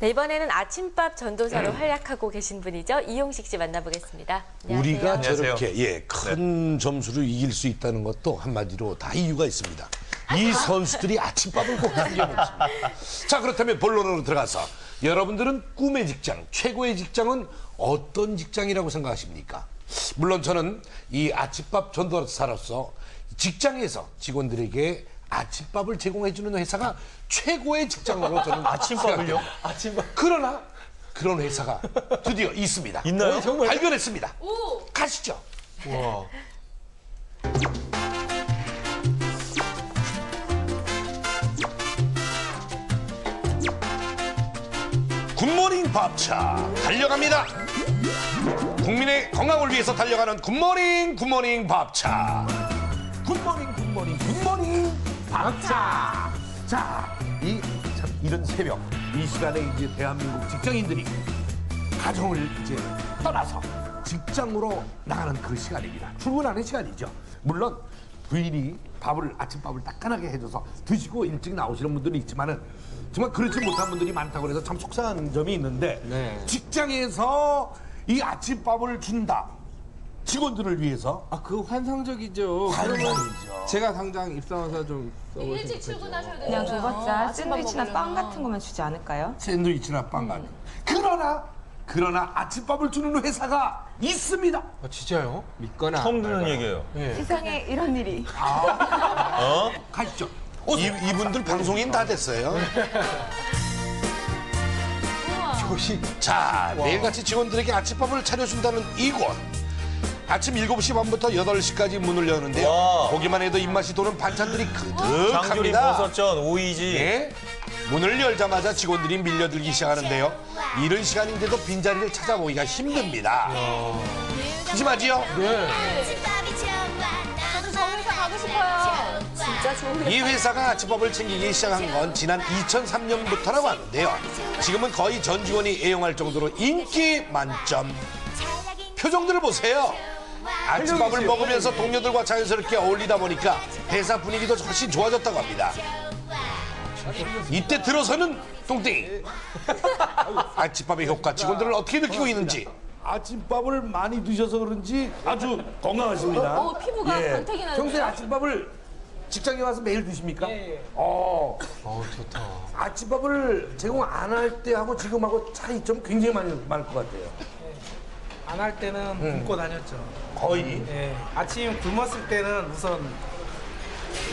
네, 이번에는 아침밥 전도사로 활약하고 계신 분이죠. 이용식 씨 만나보겠습니다. 안녕하세요. 우리가 안녕하세요. 저렇게 예, 큰 점수를 이길 수 있다는 것도 한마디로 다 이유가 있습니다. 이 선수들이 아침밥을 꼭 챙겨 먹습니다. 자, 그렇다면 본론으로 들어가서 여러분들은 꿈의 직장, 최고의 직장은 어떤 직장이라고 생각하십니까? 물론 저는 이 아침밥 전도사로서 직장에서 직원들에게 아침밥을 제공해주는 회사가 최고의 직장으로 저는 아침밥을요? 아침밥. 그러나 그런 회사가 드디어 있습니다. 있나요? 정말 발견했습니다. 가시죠. 와. 굿모닝 밥차 달려갑니다. 국민의 건강을 위해서 달려가는 굿모닝 굿모닝 밥차. 굿모닝 굿모닝 밥차. 자, 이 참 이른 새벽 이 시간에 이제 대한민국 직장인들이 가정을 이제 떠나서 직장으로 나가는 그 시간입니다. 출근하는 시간이죠. 물론 부인이 밥을 아침밥을 따끈하게 해줘서 드시고 일찍 나오시는 분들이 있지만은 정말 그렇지 못한 분들이 많다고 해서 참 속상한 점이 있는데 직장에서 이 아침밥을 준다 직원들을 위해서 아, 그거 환상적이죠. 환상이죠. 제가 당장 입사 와서 좀 써보시면 일찍 출근하셔야 되잖아요. 그냥 줘봤자 샌드위치나 빵. 같은 거만 주지 않을까요? 샌드위치나 빵 같은 그러나 그러나 아침밥을 주는 회사가 있습니다. 아, 진짜요? 믿거나. 처음 듣는 얘기예요. 세상에 이런 일이. 어? 가시죠. 이, 이분들 방송인 다 됐어요. 자, 매일같이 직원들에게 아침밥을 차려준다는 이곳. 아침 7시 반부터 8시까지 문을 여는데요. 와. 보기만 해도 입맛이 도는 반찬들이 장조림 그득합니다. 버섯전 오이지. 예. 문을 열자마자 직원들이 밀려들기 시작하는데요. 이른 시간인데도 빈자리를 찾아보기가 힘듭니다. 심하지요? 저도 저 회사 가고 싶어요. 진짜 좋은 이 회사가 아침밥을 챙기기 시작한 건 지난 2003년부터라고 하는데요. 지금은 거의 전 직원이 애용할 정도로 인기 만점. 표정들을 보세요. 아침밥을 먹으면서 동료들과 자연스럽게 어울리다 보니까 회사 분위기도 훨씬 좋아졌다고 합니다. 이때 들어서는 똥땡이. 아침밥의 효과 직원들은 어떻게 느끼고 있는지. 아침밥을 많이 드셔서 그런지 아주 건강하십니다. 어, 피부가 광택이 나는데요? 평소에 아침밥을 직장에 와서 매일 드십니까? 예, 어. 어, 좋다. 아침밥을 제공 안 할 때하고 지금하고 차이점 굉장히 많이 많을 것 같아요. 안 할 때는 굶고 다녔죠. 거의. 예, 아침 굶었을 때는 우선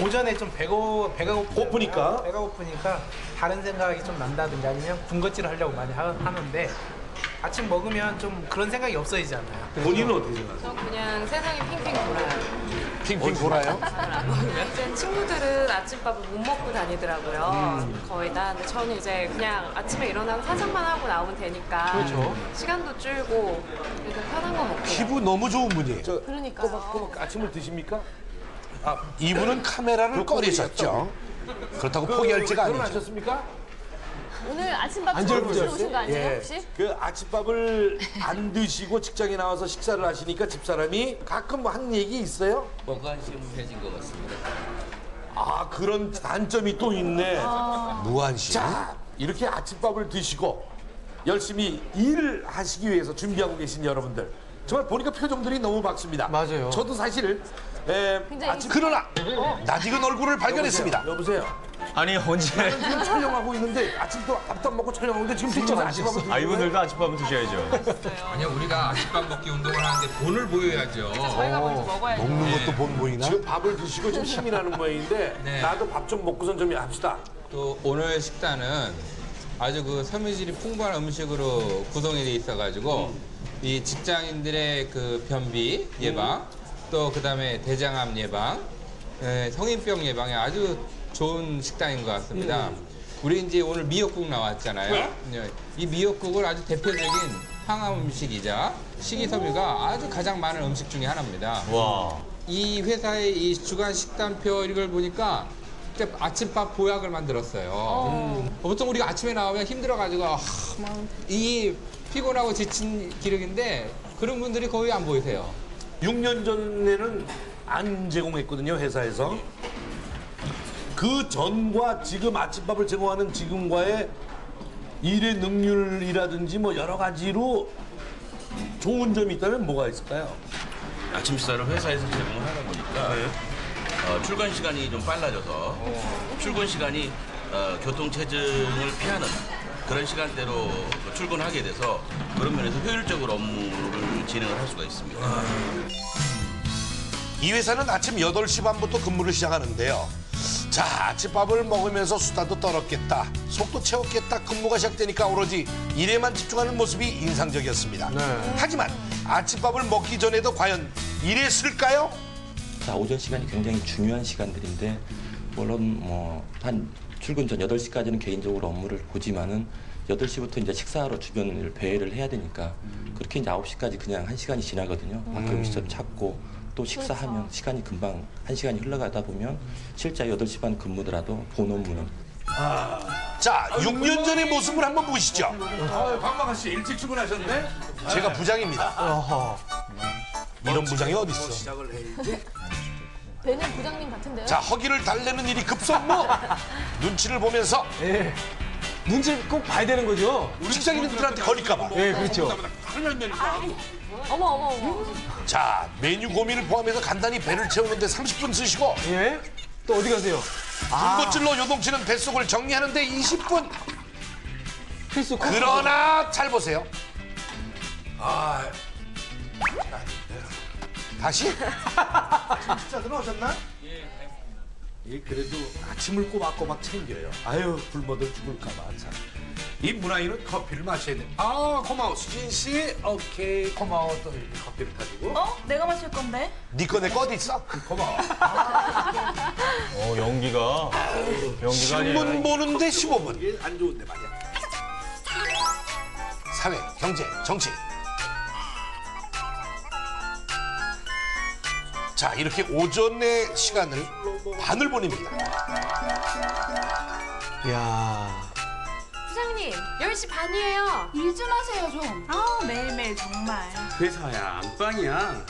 오전에 좀 배고 배가 고프, 고프니까? 배가 고프니까 다른 생각이 좀 난다든지 아니면 군것질을 하려고 많이 하, 하는데 아침 먹으면 좀 그런 생각이 없어지잖아요. 본인은 어떻게 생각하세요? 저 그냥 세상이 핑핑 돌아요. 핑핑 돌아요? 제 친구들은 아침밥을 못 먹고 다니더라고요. 거의 다. 근데 저는 이제 그냥 아침에 일어나서 화장만 하고 나오면 되니까. 그렇죠. 시간도 줄고 그래서 편한 거 먹고. 피부 너무 좋은 분이에요. 그러니까요. 꼬박꼬박 아침을 드십니까? 아, 이분은 카메라를 꺼리셨죠. 그렇다고 포기할 지가 아니죠. 결혼하셨습니까? 오늘 아침밥 처음 드시러 오신 거 아니에요, 예. 혹시? 그 아침밥을 안 드시고 직장에 나와서 식사를 하시니까 집사람이 가끔 뭐 한 얘기 있어요? 뭔가 시험해진 것 같습니다. 아 그런 단점이 또 있네. 무한시. 자 이렇게 아침밥을 드시고 열심히 일을 하시기 위해서 준비하고 계신 여러분들 정말 보니까 표정들이 너무 밝습니다. 맞아요. 저도 사실 에, 굉장히 아침 그러나 낯익은 얼굴을 발견했습니다. 여보세요. 아니 언제? 지금 촬영하고 있는데 아침도 밥도 안 먹고 촬영하고 있는데 지금 진짜 아침밥을 드시는 아? 이분들도 아침밥은 드셔야죠. 아니요, 우리가 아침밥 먹기 운동을 하는데 본을 보여야죠. 저희가 먼저 먹어야죠. 먹는 것도 본 보이나? 지금 밥을 드시고 좀 힘이 나는 모양인데 네. 나도 밥 좀 먹고선 좀 합시다. 또 오늘 식단은 아주 그 섬유질이 풍부한 음식으로 구성이 돼 있어가지고 이 직장인들의 그 변비 예방 또 그다음에 대장암 예방, 에, 성인병 예방에 아주 좋은 식단인 것 같습니다. 우리 이제 오늘 미역국 나왔잖아요. 네. 이 미역국을 아주 대표적인 항암 음식이자 식이섬유가 아주 가장 많은 음식 중에 하나입니다. 와. 이 회사의 이 주간 식단표 이걸 보니까 진짜 아침밥 보약을 만들었어요. 음. 보통 우리가 아침에 나오면 힘들어가지고 아, 막이 피곤하고 지친 기력인데 그런 분들이 거의 안 보이세요. 6년 전에는 안 제공했거든요 회사에서 그 전과 지금 아침밥을 제공하는 지금과의 일의 능률이라든지 뭐 여러 가지로 좋은 점이 있다면 뭐가 있을까요? 아침 식사를 회사에서 제공을 하다 보니까 어, 출근 시간이 좀 빨라져서 출근 시간이 어, 교통 체증을 피하는 그런 시간대로 출근하게 돼서 그런 면에서 효율적으로 업무를 진행을 할 수가 있습니다. 이 회사는 아침 8시 반부터 근무를 시작하는데요. 자, 아침밥을 먹으면서 수다도 떨었겠다. 속도 채웠겠다. 근무가 시작되니까 오로지 일에만 집중하는 모습이 인상적이었습니다. 하지만 아침밥을 먹기 전에도 과연 일했을까요? 자, 오전 시간이 굉장히 중요한 시간들인데 물론 뭐 한 출근 전 8시까지는 개인적으로 업무를 보지만은 8시부터 이제 식사하러 주변을 배회를 해야 되니까 그렇게 이제 9시까지 그냥 한 시간이 지나거든요. 학교 음식점 찾고 또 식사하면 시간이 금방 한 시간이 흘러가다 보면 실제 8시 반 근무더라도 본 업무는 자, 6년 전의 모습을 한번 보시죠. 아, 박마가 씨 일찍 출근하셨네? 제가 부장입니다. 이런 부장이 어디 있어? 시작을 해야지. 배는 부장님 같은데요? 자, 허기를 달래는 일이 급선무. 눈치를 보면서 예. 눈치를 꼭 봐야 되는 거죠? 직장인들한테 걸릴까봐. 예, 그렇죠. 어머 어머 어머. 자, 메뉴 고민을 포함해서 간단히 배를 채우는데 30분 쓰시고 예. 또 어디 가세요? 군것질로 요동치는 뱃속을 정리하는데 20분. 필수 코 그러나 잘 보세요. 아, 다시 진짜 들어오셨나? 예, 그래도 아침을 꼬박꼬박 챙겨요. 아유, 굶어들 죽을까봐 참. 이 문화인은 커피를 마셔야 돼. 아, 고마워, 수진 씨. 오케이, 고마워. 또 이렇게 커피를 타주고. 어? 내가 마실 건데? 니꺼 내꺼 어디 있어? 고마워. 어, 연기가. 연기가 신문 아니라. 보는데 15분. 이게 안 좋은데 말이야. 사회, 경제, 정치. 자, 이렇게 오전의 시간을 반을 보냅니다. 야 부장님 10시 반이에요. 일 좀 하세요 좀. 아 매일매일 정말. 회사야, 안방이야.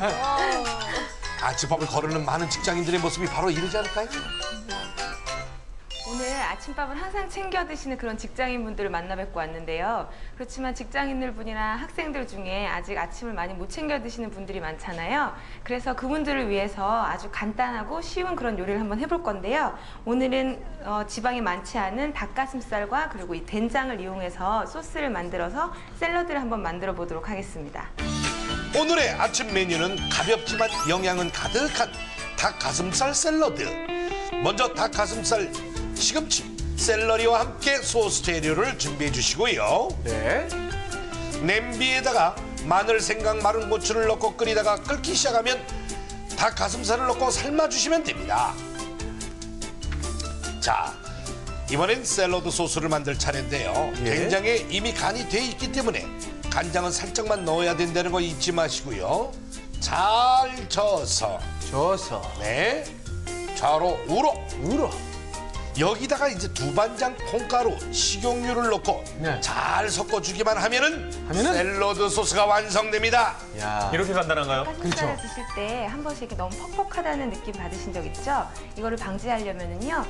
아침밥을 거르는 많은 직장인들의 모습이 바로 이러지 않을까요? 아침밥을 항상 챙겨 드시는 그런 직장인분들을 만나 뵙고 왔는데요. 그렇지만 직장인들 분이나 학생들 중에 아직 아침을 많이 못 챙겨 드시는 분들이 많잖아요. 그래서 그분들을 위해서 아주 간단하고 쉬운 그런 요리를 한번 해볼 건데요. 오늘은 어, 지방이 많지 않은 닭가슴살과 그리고 이 된장을 이용해서 소스를 만들어서 샐러드를 한번 만들어 보도록 하겠습니다. 오늘의 아침 메뉴는 가볍지만 영양은 가득한 닭가슴살 샐러드. 먼저 닭가슴살, 시금치, 샐러리와 함께 소스 재료를 준비해 주시고요. 네. 냄비에다가 마늘, 생강, 마른 고추를 넣고 끓이다가 끓기 시작하면 닭가슴살을 넣고 삶아주시면 됩니다. 자, 이번엔 샐러드 소스를 만들 차례인데요. 예. 된장에 이미 간이 돼 있기 때문에 간장은 살짝만 넣어야 된다는 거 잊지 마시고요. 잘 저어서, 저서 네, 좌로 우로 울어. 여기다가 이제 두반장 콩가루, 식용유를 넣고 네. 잘 섞어주기만 하면은, 하면은? 샐러드 소스가 완성됩니다. 야. 이렇게 간단한가요? 닭가슴살을 드실 때 한 번씩 이렇게 너무 퍽퍽하다는 느낌 받으신 적 있죠? 이거를 방지하려면은요.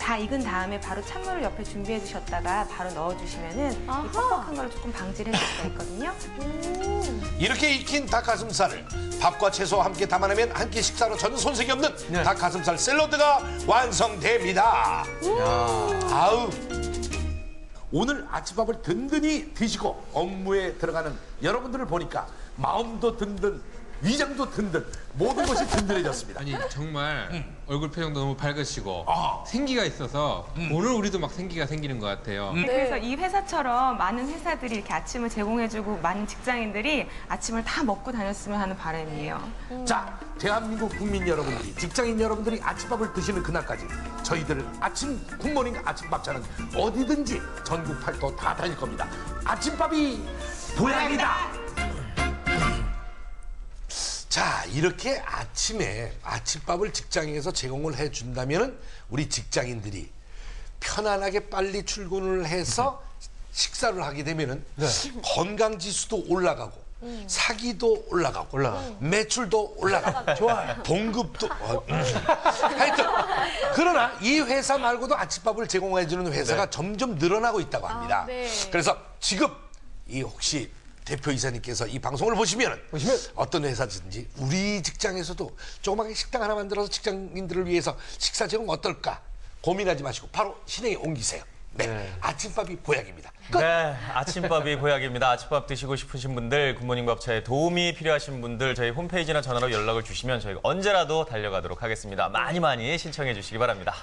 다 익은 다음에 바로 찬물을 옆에 준비해 주셨다가 바로 넣어 주시면은 이 아하. 퍽퍽한 거를 조금 방지를 해줄 수가 있거든요. 이렇게 익힌 닭가슴살을 밥과 채소와 함께 담아내면 한 끼 식사로 전혀 손색이 없는 네. 닭 가슴살 샐러드가 완성됩니다. 아우. 오늘 아침밥을 든든히 드시고 업무에 들어가는 여러분들을 보니까 마음도 든든, 위장도 든든, 모든 것이 든든해졌습니다. 아니 정말 얼굴 표정도 너무 밝으시고 아. 생기가 있어서 오늘 우리도 막 생기가 생기는 것 같아요. 네, 그래서 이 회사처럼 많은 회사들이 이렇게 아침을 제공해주고 많은 직장인들이 아침을 다 먹고 다녔으면 하는 바람이에요. 자, 대한민국 국민 여러분들이, 직장인 여러분들이 아침밥을 드시는 그날까지 저희들 아침 굿모닝 아침밥차는 어디든지 전국 팔도 다 다닐 겁니다. 아침밥이 보약이다. 자, 이렇게 아침에 아침밥을 직장에서 제공을 해준다면 우리 직장인들이 편안하게 빨리 출근을 해서 식사를 하게 되면은 건강 지수도 올라가고 사기도 올라가고 매출도 올라가고 좋아요. 봉급도 어, 음. 하여튼 그러나 이 회사 말고도 아침밥을 제공해 주는 회사가 점점 늘어나고 있다고 합니다. 네. 그래서 지금 이 혹시 대표이사님께서 이 방송을 보시면 보시면 어떤 회사든지 우리 직장에서도 조그맣게 식당 하나 만들어서 직장인들을 위해서 식사 제공 어떨까 고민하지 마시고 바로 실행에 옮기세요. 네, 아침밥이 보약입니다. 네, 아침밥이 보약입니다. 아침밥 드시고 싶으신 분들, 굿모닝 밥차에 도움이 필요하신 분들 저희 홈페이지나 전화로 연락을 주시면 저희가 언제라도 달려가도록 하겠습니다. 많이 많이 신청해 주시기 바랍니다.